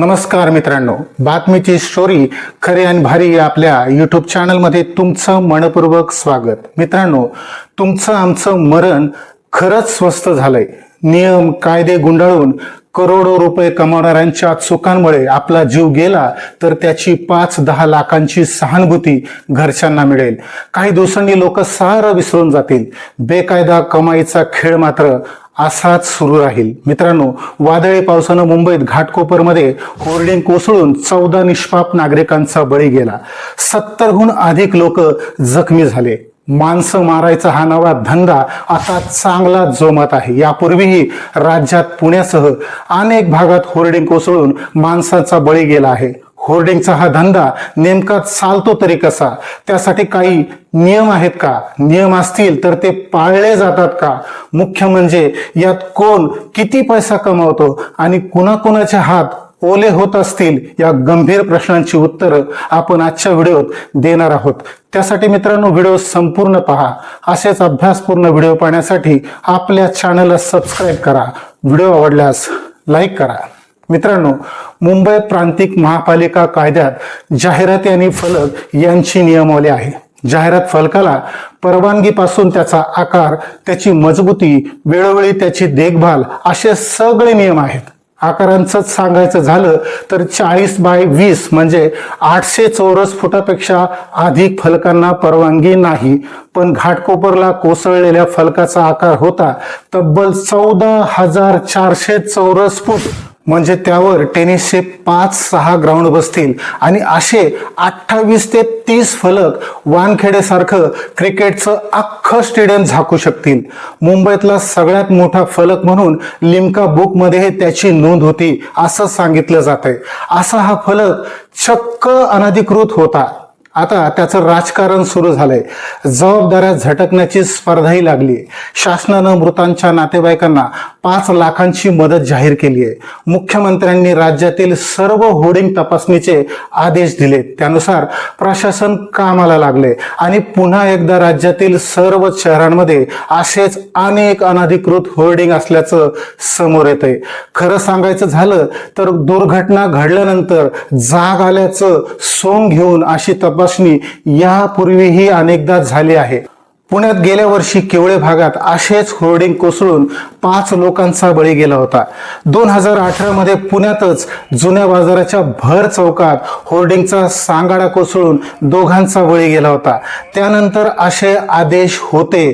नमस्कार मित्रांनो. बातमीची स्टोरी खरे आणि भारी या आपल्या यूट्यूब चॅनलमध्ये तुमचं मनपूर्वक स्वागत. मित्रांनो तुमचं आमचं मरण खरंच स्वस्त झालंय. नियम कायदे गुंडाळून करोडो रुपये कमावणाऱ्यांच्या चुकांमुळे आपला जीव गेला तर त्याची पाच दहा लाखांची सहानुभूती घरच्यांना मिळेल. काही दिवसांनी लोक सारं विसरून जातील. बेकायदा कमाईचा खेळ मात्र असाच सुरू राहील. मित्रांनो वादळी पावसानं मुंबईत घाटकोपरमध्ये होर्डिंग कोसळून चौदा निष्पाप नागरिकांचा बळी गेला. सत्तरहून अधिक लोक जखमी झाले. माणसं मारायचा हा नवा धंदा आता चांगला जोमात आहे. यापूर्वीही राज्यात पुण्यासह अनेक भागात होर्डिंग कोसळून माणसाचा बळी गेला आहे. होर्डिंगचा हा धंदा नेमका चालतो तरी कसा? त्यासाठी काही नियम आहेत का? नियम असतील तर ते पाळले जातात का? मुख्य म्हणजे यात कोण किती पैसा कमावतो आणि कुणाकुणाचे हात ओले होत असतील या गंभीर प्रश्नांची उत्तरं आपण आजच्या व्हिडिओत देणार आहोत. त्यासाठी मित्रांनो व्हिडिओ संपूर्ण पहा. असेच अभ्यासपूर्ण व्हिडिओ पाहण्यासाठी आपल्या चॅनलला सबस्क्राईब करा. व्हिडिओ आवडल्यास लाईक करा. मित्रांनो मुंबई प्रांतिक महापालिका कायद्यात जाहिराती आणि फलक यांची नियमावली आहे. जाहिरात फलकाला परवानगीपासून त्याचा आकार त्याची मजबूती वेळोवेळी त्याची देखभाल असे सगळे नियम आहेत. आकारांचंच सांगायचं झालं तर चाळीस बाय वीस म्हणजे आठशे चौरस फुटापेक्षा अधिक फलकांना परवानगी नाही. पण घाटकोपरला कोसळलेल्या फलकाचा आकार होता तब्बल चौदा हजार चारशे चौरस फूट. म्हणजे त्यावर टेनिसचे पाच सहा ग्राउंड बसतील. आणि असे अठ्ठावीस ते तीस फलक वानखेडेसारखं क्रिकेटचं अख्खं स्टेडियम झाकू शकतील. मुंबईतला सगळ्यात मोठा फलक म्हणून लिम्का बुकमध्ये त्याची नोंद होती असं सांगितलं जात आहे असा हा फलक चक्क अनधिकृत होता. आता त्याचं राजकारण सुरू झालंय. जबाबदाऱ्या झटकण्याची स्पर्धाही लागली. शासनानं मृतांच्या नातेवाईकांना पाच लाखांची मदत जाहीर केली आहे. मुख्यमंत्र्यांनी राज्यातील सर्व होर्डिंग तपासणीचे आदेश दिले त्यानुसार प्रशासन कामाला लागले आणि पुन्हा एकदा राज्यातील सर्व शहरांमध्ये असेच अनेक अनधिकृत होर्डिंग असल्याचं समोर येत आहे खरं सांगायचं झालं तर दुर्घटना घडल्यानंतर जाग आल्याचं सोंग घेऊन अशी तपास तपासणी यापूर्वीही अनेकदा झाली आहे. पुण्यात गेल्या वर्षी केवळे भागात असेच होर्डिंग कोसळून पाच लोकांचा बळी गेला होता. दोन हजार अठरा मध्ये पुण्यातच जुन्या बाजाराच्या भर चौकात होर्डिंगचा सांगाडा कोसळून दोघांचा बळी गेला होता. त्यानंतर असे आदेश होते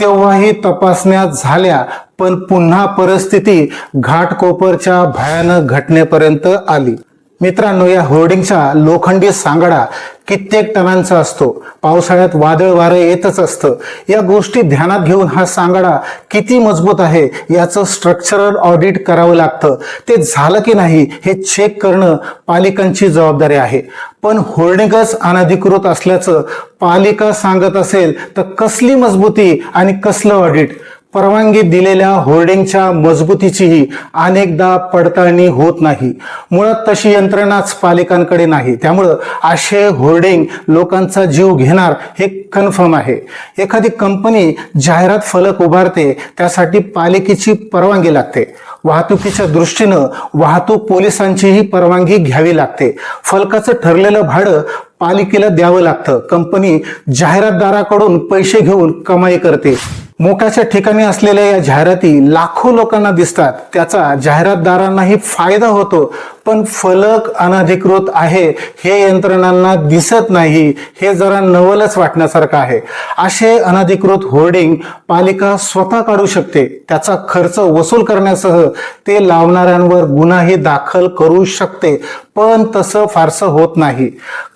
तेव्हाही तपासण्या झाल्या पण पुन्हा परिस्थिती घाटकोपरच्या भयानक घटनेपर्यंत आली. मित्रांनो या होर्डिंगचा लोखंडी सांगाडा कित्येक टनांचा असतो. पावसाळ्यात वादळ वारं येतच असतं. या गोष्टी ध्यानात घेऊन हा सांगाडा किती मजबूत आहे याचं स्ट्रक्चरल ऑडिट करावं लागतं. ते झालं की नाही हे चेक करणं पालिकांची जबाबदारी आहे. पण होर्डिंगच अनधिकृत असल्याचं पालिका सांगत असेल तर कसली मजबूती आणि कसलं ऑडिट परवानगी दिलेल्या होर्डिंगच्या मजबूतीचीही अनेकदा पडताळणी होत नाही. मुळात तशी यंत्रणाच पालिकांकडे नाही. त्यामुळं असे होर्डिंग लोकांचा जीव घेणार हे कन्फर्म आहे. एखादी कंपनी जाहिरात फलक उभारते त्यासाठी पालिकेची परवानगी लागते. वाहतुकीच्या दृष्टीनं वाहतूक पोलिसांचीही परवानगी घ्यावी लागते. फलकाचं ठरलेलं भाडं पालिकेला द्यावं लागतं. कंपनी जाहिरातदाराकडून पैसे घेऊन कमाई करते. मोक्याच्या ठिकाणी असलेल्या या जाहिराती लाखो लोकांना दिसतात. त्याचा जाहिरातदारांनाही फायदा होतो. पण फलक अनधिकृत आहे हे यंत्रणांना दिसत नाही हे जरा नवलच वाटण्यासारखं आहे. असे अनधिकृत होर्डिंग पालिका स्वतः काढू शकते. त्याचा खर्च वसूल करण्यासह ते लावणाऱ्यांवर गुन्हाही दाखल करू शकते. पण तसं फारसं होत नाही.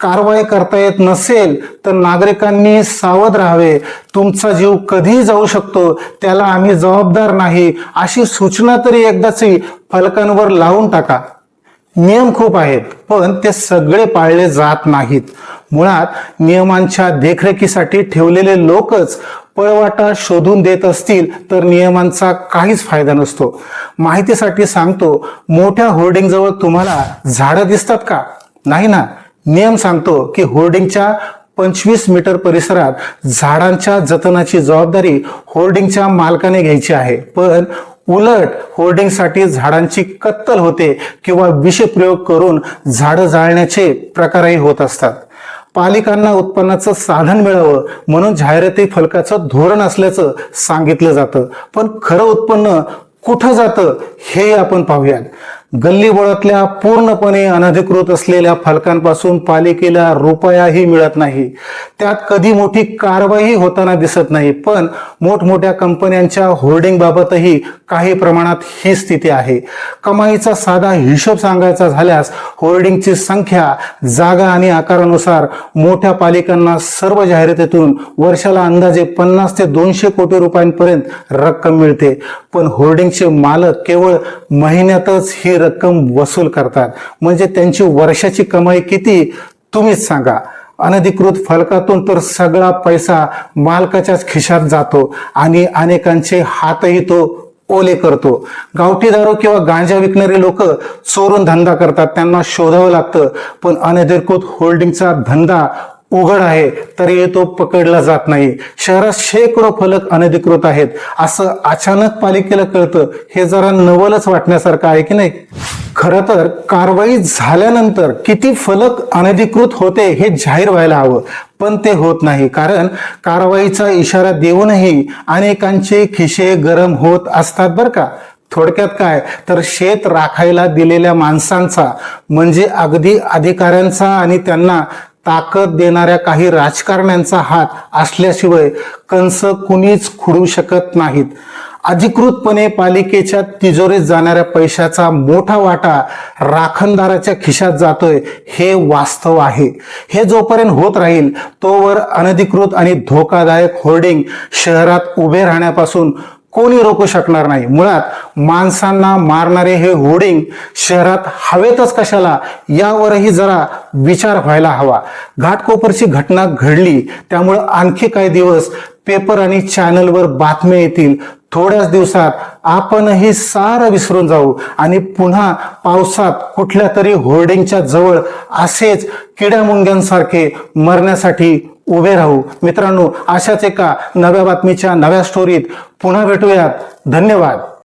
कारवाई करता येत नसेल तर नागरिकांनी सावध राहावे. तुमचा जीव कधी जाऊ शकतो त्याला आम्ही जबाबदार नाही. अशी सूचना तरी एकदाची फलकांवर लावून टाका. नियम खूप आहेत पण ते सगळे पाळले जात नाहीत. मुळात नियमांच्या देखरेखीसाठी ठेवलेले लोकच पळवाटा शोधून देत असतील तर नियमांचा काहीच फायदा नसतो. माहितीसाठी सांगतो मोठ्या होर्डिंगजवळ तुम्हाला झाडं दिसतात का? नाही ना? नियम सांगतो की होर्डिंगच्या पंचवीस मीटर परिसरात झाडांच्या जतनाची जबाबदारी होर्डिंगच्या मालकाने घ्यायची आहे. पण उलट होर्डिंगसाठी झाडांची कत्तल होते किंवा विषप्रयोग करून झाडं जाळण्याचे प्रकारही होत असतात. पालिकांना उत्पन्नाचं साधन मिळावं म्हणून जाहिराती फलकाचं धोरण असल्याचं सांगितलं जातं. पण खरं उत्पन्न कुठं जातं हे आपण पाहूयात. गल्लीबोळातल्या पूर्णपणे अनधिकृत असलेल्या फलकांपासून पालिकेला रुपयाही मिळत नाही. त्यात कधी मोठी कारवाई होताना दिसत नाही पण मोठमोठ्या कंपन्यांच्या होर्डिंग बाबतही काही प्रमाणात ही स्थिती आहे. कमाईचा साधा हिशोब सांगायचा झाल्यास होर्डिंगची संख्या जागा आणि आकारानुसार मोठ्या पालिकांना सर्व जाहिरातीतून वर्षाला अंदाजे पन्नास ते दोनशे कोटी रुपयांपर्यंत रक्कम मिळते. पण होर्डिंगचे मालक केवळ महिन्यातच ही रक्कम वसूल करतात. म्हणजे त्यांची वर्षाची कमाई किती तुम्हीच सांगा. अनधिकृत फलकातून तर सगळा पैसा मालकाच्याच खिशात जातो आणि अनेकांचे हातही तो ओले करतो. गावठी दारू किंवा गांजा विकणारे लोक चोरून धंदा करतात त्यांना शोधावं लागतं. पण अनधिकृत होल्डिंगचा धंदा उघड आहे तरी तो पकडला जात नाही. शहरात शेकडो फलक अनधिकृत आहेत. असं अचानक पालिकेला कळतं हे जरा नवलच वाटण्यासारखं आहे की नाही? खरं तर कारवाई झाल्यानंतर किती फलक अनधिकृत होते हे जाहीर व्हायला हवं. पण ते होत नाही कारण कारवाईचा इशारा देऊनही अनेकांचे खिशे गरम होत असतात बरं का. थोडक्यात काय? तर शेत राखायला दिलेल्या माणसांचा म्हणजे अगदी अधिकाऱ्यांचा आणि त्यांना ताकद देणाऱ्या काही राजकारण्यांचा हात असल्याशिवाय कंस कुणीच खुडू शकत नाहीत. अधिकृतपणे पालिकेच्या तिजोरीत जाणाऱ्या पैशाचा मोठा वाटा राखणदाराच्या खिशात जातोय हे वास्तव आहे. हे जोपर्यंत होत राहील तोवर अनधिकृत आणि धोकादायक होर्डिंग शहरात उभे राहण्यापासून कोणी रोखू शकणार नाही. मुळात माणसांना मारणारे हे होर्डिंग शहरात हवेतच कशाला? यावरही जरा विचार व्हायला हवा. घाटकोपरची घटना घडली त्यामुळं आणखी काही दिवस पेपर आणि चॅनलवर बातम्या येतील. थोड्याच दिवसात आपणही सारं विसरून जाऊ आणि पुन्हा पावसात कुठल्या तरी होर्डिंगच्या जवळ असेच किड्यामुंग्यांसारखे मरण्यासाठी उभे राहू. मित्रांनो अशाच एका नव्या बातमीच्या नव्या स्टोरीत पुन्हा भेटूयात. धन्यवाद.